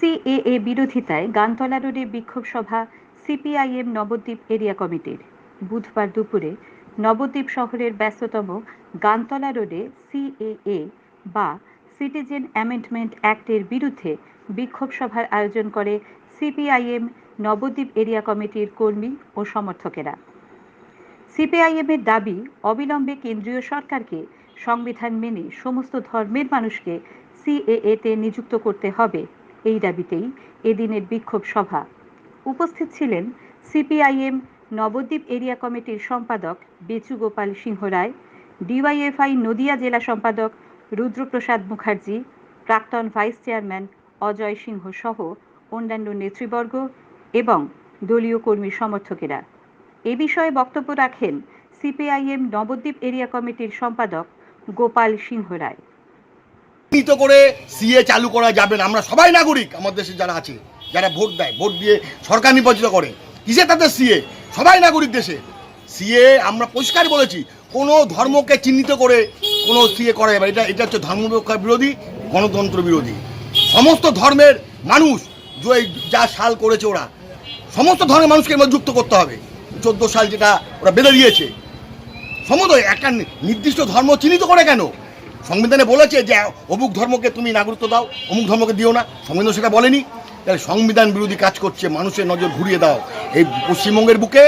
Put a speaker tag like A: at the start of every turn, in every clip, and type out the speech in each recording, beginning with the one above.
A: CAA বিরোধিতায় গানতলা রোডে বিক্ষোভ সভা সিপিআইএম নবদ্বীপ এরিয়া কমিটির। বুধবার দুপুরে নবদ্বীপ শহরের ব্যস্ততম গানতলা রোডে সিএএ বা সিটিজেন অ্যামেন্ডমেন্ট অ্যাক্টের বিরুদ্ধে বিক্ষোভ সভার আয়োজন করে সিপিআইএম নবদ্বীপ এরিয়া কমিটির কর্মী ও সমর্থকেরা। সিপিআইএমের দাবি, অবিলম্বে কেন্দ্রীয় সরকারকে সংবিধান মেনে সমস্ত ধর্মের মানুষকে সিএএতে নিযুক্ত করতে হবে। এই দাবিতেই এদিনের বিক্ষোভ সভা। উপস্থিত ছিলেন সিপিআইএম নবদ্বীপ এরিয়া কমিটির সম্পাদক বেচু গোপাল সিংহ রায়, ডিওয়াইএফআই নদিয়া জেলা সম্পাদক রুদ্রপ্রসাদ মুখার্জি, প্রাক্তন ভাইস চেয়ারম্যান অজয় সিংহ সহ অন্যান্য নেতৃবর্গ এবং দলীয় কর্মী সমর্থকেরা। এ বিষয়ে বক্তব্য রাখেন সিপিআইএম নবদ্বীপ এরিয়া কমিটির সম্পাদক গোপাল সিংহ রায়।
B: চিহ্নিত করে সিএ চালু করা যাবে না। আমরা সবাই নাগরিক আমাদের দেশে যারা আছে, যারা ভোট দেয়, ভোট দিয়ে সরকার নির্বাচিত করে। কিসে তাদের সিএ সবাই নাগরিক দেশে। সিএ আমরা পরিষ্কার বলেছি, কোনো ধর্মকে চিহ্নিত করে কোনো সিএ করা যাবে। এটা এটা হচ্ছে ধর্ম বিরোধী, গণতন্ত্র বিরোধী। সমস্ত ধর্মের মানুষ, যে যা সাল করেছে ওরা, সমস্ত ধর্মের মানুষকে এর যুক্ত করতে হবে। চোদ্দ সাল যেটা ওরা বেঁধে দিয়েছে। সমুদয় একটা নির্দিষ্ট ধর্ম চিহ্নিত করে কেন? সংবিধানে বলেছে যে অমুক ধর্মকে তুমি নাগরিকত্ব দাও, অমুক ধর্মকে দিও না। সংবিধান সেটা বলেনি। তাহলে সংবিধান বিরোধী কাজ করছে, মানুষের নজর ঘুরিয়ে দাও। এই পশ্চিমবঙ্গের বুকে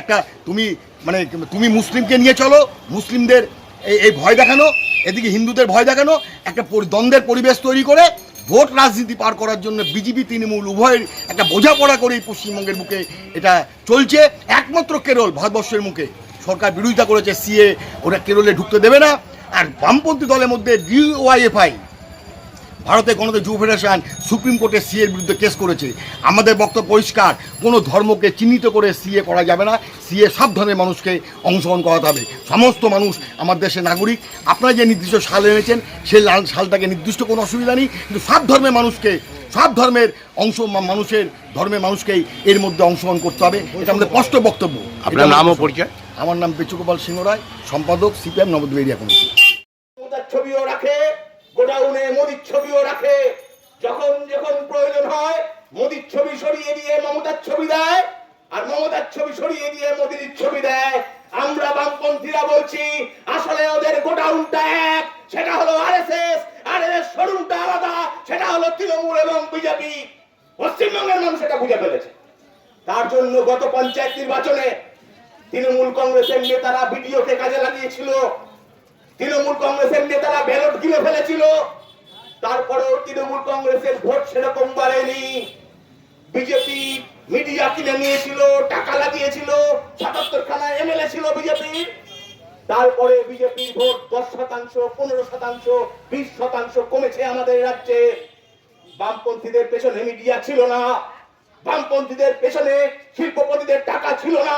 B: একটা তুমি মানে তুমি মুসলিমকে নিয়ে চলো, মুসলিমদের এই এই ভয় দেখানো, এদিকে হিন্দুদের ভয় দেখানো, একটা দ্বন্দ্বের পরিবেশ তৈরি করে ভোট রাজনীতি পার করার জন্য বিজেপি, তৃণমূল উভয়ের একটা বোঝাপড়া করে পশ্চিমবঙ্গের বুকে এটা চলছে। একমাত্র কেরল ভারতবর্ষের মুখে। সরকার বিরোধিতা করেছে, সিএ ওরা কেরলে ঢুকতে দেবে না। আর বামপন্থী দলের মধ্যে ডিওয়াইএফআই ভারতের গণতন্ত্র যুব ফেডারেশন সুপ্রিম কোর্টে সিএর বিরুদ্ধে কেস করেছে। আমাদের বক্তব্য পরিষ্কার কোনো ধর্মকে চিহ্নিত করে সিএ করা যাবে না। সিএ সব ধর্মের মানুষকে অংশগ্রহণ করাতে হবে। সমস্ত মানুষ আমার দেশের নাগরিক আপনারা যে নির্দিষ্ট সাল এনেছেন সেই লাল সালটাকে নির্দিষ্ট কোনো অসুবিধা নেই। কিন্তু সব ধর্মের মানুষকে সব ধর্মের অংশ মানুষের ধর্মের মানুষকেই এর মধ্যে অংশগ্রহণ করতে হবে। এটা আমাদের স্পষ্ট বক্তব্য।
C: আপনার নাম ও পরিচয়?
B: আমার নাম বেচুগোপাল সিংহ রায় সম্পাদক সিপিএম নবদ্বীপ এরিয়া কমিটি।
D: গোডাউনে মোদির ছবিও রাখে। যখন যখন প্রয়োজন হয়, মোদির ছবি সরিয়ে দিয়ে মমতার ছবি দেয়, আর মমতার ছবি সরিয়ে দিয়ে মোদির ছবি দেয়। আমরা বামপন্থীরা বলছি, আসলে ওদের গোডাউনটা এক, সেটা হলো আরএসএস আর এর শোরুমটা আলাদা, সেটা হলো তৃণমূল এবং বিজেপি। পশ্চিমবঙ্গের মানুষ এটা বুঝে ফেলেছে। তার জন্য গত পঞ্চায়েত নির্বাচনে তৃণমূল কংগ্রেসের নেতারা ভিডিওকে কাজে লাগিয়েছিল। তৃণমূল কংগ্রেসের নেতারা ব্যালট কিনে ফেলেছিল। তারপরেও তৃণমূল কংগ্রেসের ভোট সেরকম বাড়েনি। বিজেপি মিডিয়া কিনে নিয়েছিল, টাকা লাগিয়েছিল সাতাত্তর খানা এমএলএ ছিল বিজেপি। তারপরে বিজেপির ভোট দশ শতাংশ, পনেরো শতাংশ, বিশ শতাংশ কমেছে আমাদের রাজ্যে। বামপন্থীদের পেছনে মিডিয়া ছিল না। বামপন্থীদের পেছনে শিল্পপতিদের টাকা ছিল না।